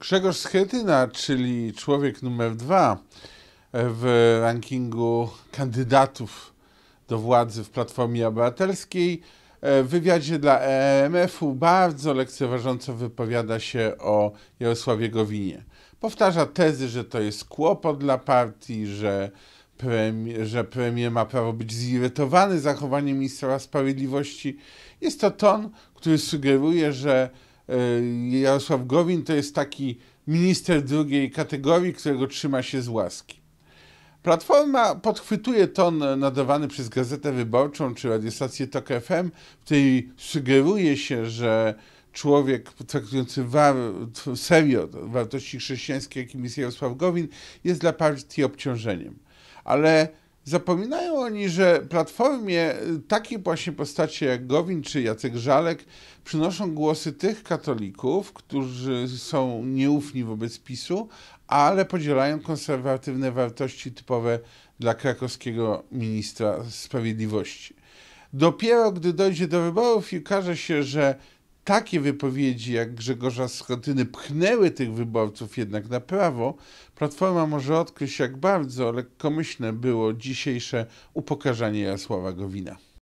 Grzegorz Schetyna, czyli człowiek numer dwa w rankingu kandydatów do władzy w Platformie Obywatelskiej, w wywiadzie dla EMF-u bardzo lekceważąco wypowiada się o Jarosławie Gowinie. Powtarza tezy, że to jest kłopot dla partii, że premier, że premier ma prawo być zirytowany zachowaniem ministra sprawiedliwości. Jest to ton, który sugeruje, że Jarosław Gowin to jest taki minister drugiej kategorii, którego trzyma się z łaski. Platforma podchwytuje ton nadawany przez Gazetę Wyborczą czy radiostację TOK FM, w której sugeruje się, że człowiek traktujący war, serio wartości chrześcijańskie, jakim jest Jarosław Gowin, jest dla partii obciążeniem. Ale zapominają oni, że Platformie takie właśnie postacie jak Gowin czy Jacek Żalek przynoszą głosy tych katolików, którzy są nieufni wobec PiSu, ale podzielają konserwatywne wartości typowe dla krakowskiego ministra sprawiedliwości. Dopiero gdy dojdzie do wyborów i okaże się, że takie wypowiedzi jak Grzegorza Schotyny pchnęły tych wyborców jednak na prawo, Platforma może odkryć, jak bardzo lekkomyślne było dzisiejsze upokarzanie Jarosława Gowina.